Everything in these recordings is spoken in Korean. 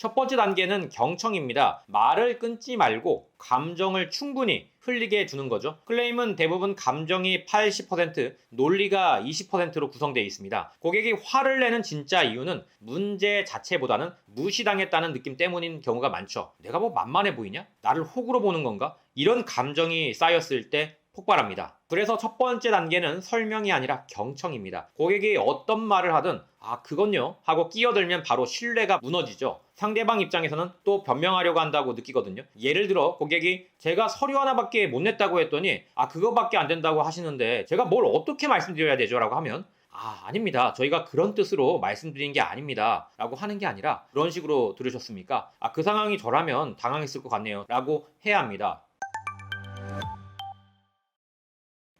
첫 번째 단계는 경청입니다. 말을 끊지 말고 감정을 충분히 흘리게 두는 거죠. 클레임은 대부분 감정이 80%, 논리가 20%로 구성되어 있습니다. 고객이 화를 내는 진짜 이유는 문제 자체보다는 무시당했다는 느낌 때문인 경우가 많죠. 내가 뭐 만만해 보이냐? 나를 호구로 보는 건가? 이런 감정이 쌓였을 때 폭발합니다. 그래서 첫 번째 단계는 설명이 아니라 경청입니다. 고객이 어떤 말을 하든 아 그건요 하고 끼어들면 바로 신뢰가 무너지죠. 상대방 입장에서는 또 변명하려고 한다고 느끼거든요. 예를 들어 고객이 제가 서류 하나밖에 못 냈다고 했더니 아 그거밖에 안 된다고 하시는데 제가 뭘 어떻게 말씀드려야 되죠? 라고 하면 아, 아닙니다. 저희가 그런 뜻으로 말씀드린 게 아닙니다. 라고 하는 게 아니라 그런 식으로 들으셨습니까? 아, 그 상황이 저라면 당황했을 것 같네요. 라고 해야 합니다.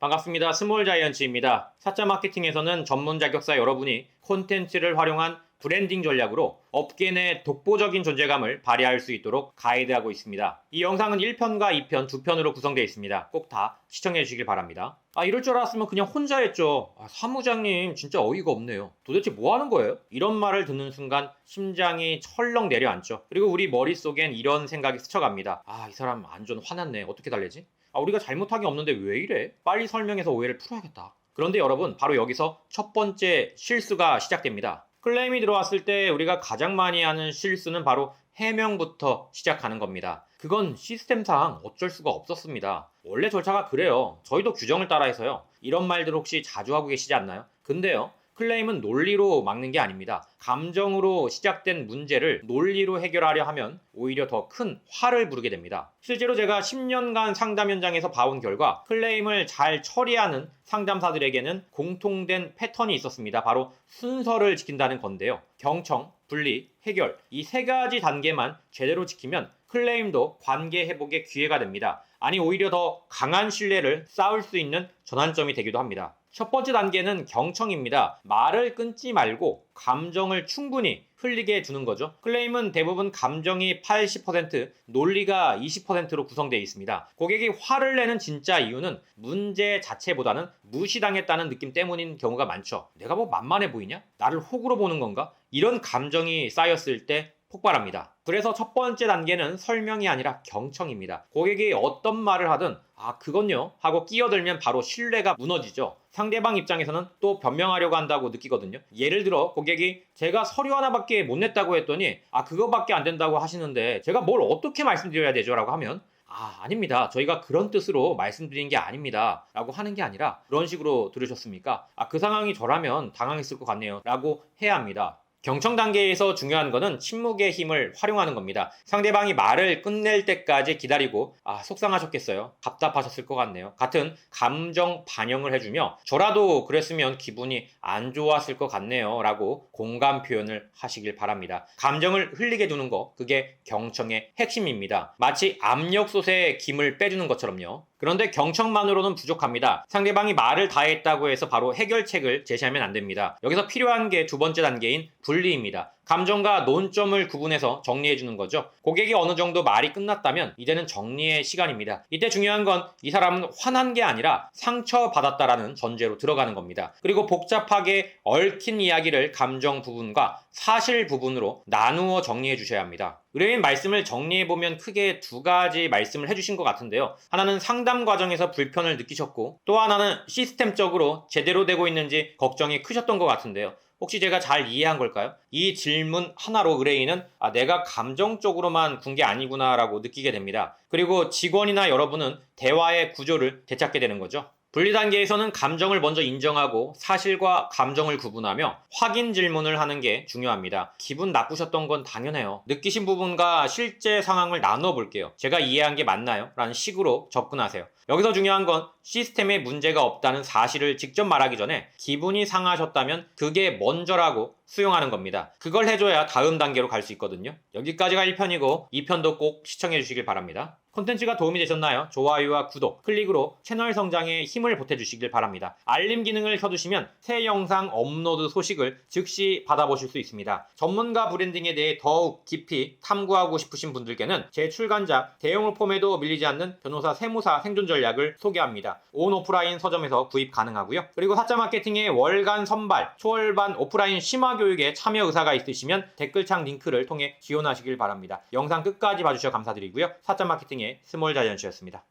반갑습니다. 스몰 자이언츠입니다. 사자 마케팅에서는 전문 자격사 여러분이 콘텐츠를 활용한 브랜딩 전략으로 업계 내 독보적인 존재감을 발휘할 수 있도록 가이드하고 있습니다. 이 영상은 1편과 2편, 2편으로 구성되어 있습니다. 꼭 다 시청해 주시길 바랍니다. 아, 이럴 줄 알았으면 그냥 혼자 했죠. 아, 사무장님 진짜 어이가 없네요. 도대체 뭐 하는 거예요? 이런 말을 듣는 순간 심장이 철렁 내려앉죠. 그리고 우리 머릿속엔 이런 생각이 스쳐갑니다. 아, 이 사람 완전 화났네. 어떻게 달래지? 아, 우리가 잘못한 게 없는데 왜 이래? 빨리 설명해서 오해를 풀어야겠다. 그런데 여러분, 바로 여기서 첫 번째 실수가 시작됩니다. 클레임이 들어왔을 때 우리가 가장 많이 하는 실수는 바로 해명부터 시작하는 겁니다. 그건 시스템상 어쩔 수가 없었습니다. 원래 절차가 그래요. 저희도 규정을 따라 해서요. 이런 말들 혹시 자주 하고 계시지 않나요? 근데요. 클레임은 논리로 막는 게 아닙니다. 감정으로 시작된 문제를 논리로 해결하려 하면 오히려 더 큰 화를 부르게 됩니다. 실제로 제가 10년간 상담 현장에서 봐온 결과 클레임을 잘 처리하는 상담사들에게는 공통된 패턴이 있었습니다. 바로 순서를 지킨다는 건데요. 경청, 분리, 해결 이 세 가지 단계만 제대로 지키면 클레임도 관계 회복의 기회가 됩니다. 아니 오히려 더 강한 신뢰를 쌓을 수 있는 전환점이 되기도 합니다. 첫 번째 단계는 경청입니다. 말을 끊지 말고 감정을 충분히 흘리게 두는 거죠. 클레임은 대부분 감정이 80%, 논리가 20%로 구성되어 있습니다. 고객이 화를 내는 진짜 이유는 문제 자체보다는 무시당했다는 느낌 때문인 경우가 많죠. 내가 뭐 만만해 보이냐? 나를 호구로 보는 건가? 이런 감정이 쌓였을 때 폭발합니다. 그래서 첫 번째 단계는 설명이 아니라 경청입니다. 고객이 어떤 말을 하든 아 그건요 하고 끼어들면 바로 신뢰가 무너지죠. 상대방 입장에서는 또 변명하려고 한다고 느끼거든요. 예를 들어 고객이 제가 서류 하나밖에 못 냈다고 했더니 아 그거밖에 안 된다고 하시는데 제가 뭘 어떻게 말씀드려야 되죠? 라고 하면 아, 아닙니다. 저희가 그런 뜻으로 말씀드린 게 아닙니다. 라고 하는 게 아니라 그런 식으로 들으셨습니까? 아, 그 상황이 저라면 당황했을 것 같네요. 라고 해야 합니다. 경청 단계에서 중요한 것은 침묵의 힘을 활용하는 겁니다. 상대방이 말을 끝낼 때까지 기다리고 아 속상하셨겠어요. 답답하셨을 것 같네요. 같은 감정 반영을 해주며 저라도 그랬으면 기분이 안 좋았을 것 같네요. 라고 공감 표현을 하시길 바랍니다. 감정을 흘리게 두는 거 그게 경청의 핵심입니다. 마치 압력솥에 김을 빼주는 것처럼요. 그런데 경청만으로는 부족합니다. 상대방이 말을 다 했다고 해서 바로 해결책을 제시하면 안 됩니다. 여기서 필요한 게 두 번째 단계인 분리입니다. 감정과 논점을 구분해서 정리해 주는 거죠. 고객이 어느 정도 말이 끝났다면 이제는 정리의 시간입니다. 이때 중요한 건 이 사람은 화난 게 아니라 상처받았다라는 전제로 들어가는 겁니다. 그리고 복잡하게 얽힌 이야기를 감정 부분과 사실 부분으로 나누어 정리해 주셔야 합니다. 의뢰인 말씀을 정리해 보면 크게 두 가지 말씀을 해주신 것 같은데요. 하나는 상담 과정에서 불편을 느끼셨고 또 하나는 시스템적으로 제대로 되고 있는지 걱정이 크셨던 것 같은데요. 혹시 제가 잘 이해한 걸까요? 이 질문 하나로 의뢰인은 아, 내가 감정적으로만 군 게 아니구나라고 느끼게 됩니다. 그리고 직원이나 여러분은 대화의 구조를 되찾게 되는 거죠. 분리 단계에서는 감정을 먼저 인정하고 사실과 감정을 구분하며 확인 질문을 하는 게 중요합니다. 기분 나쁘셨던 건 당연해요. 느끼신 부분과 실제 상황을 나눠 볼게요. 제가 이해한 게 맞나요? 라는 식으로 접근하세요. 여기서 중요한 건 시스템에 문제가 없다는 사실을 직접 말하기 전에 기분이 상하셨다면 그게 먼저라고 수용하는 겁니다. 그걸 해줘야 다음 단계로 갈 수 있거든요. 여기까지가 1편이고 2편도 꼭 시청해 주시길 바랍니다. 콘텐츠가 도움이 되셨나요? 좋아요와 구독, 클릭으로 채널 성장에 힘을 보태주시길 바랍니다. 알림 기능을 켜두시면 새 영상 업로드 소식을 즉시 받아보실 수 있습니다. 전문가 브랜딩에 대해 더욱 깊이 탐구하고 싶으신 분들께는 제 출간작 대형 폼에도 밀리지 않는 변호사 세무사 생존 전략 을 소개합니다. 온 오프라인 서점에서 구입 가능하고요. 그리고 사자 마케팅의 월간 선발, 초월반 오프라인 심화 교육에 참여 의사가 있으시면 댓글창 링크를 통해 지원하시길 바랍니다. 영상 끝까지 봐주셔서 감사드리고요. 사자 마케팅의 스몰 자이언츠였습니다.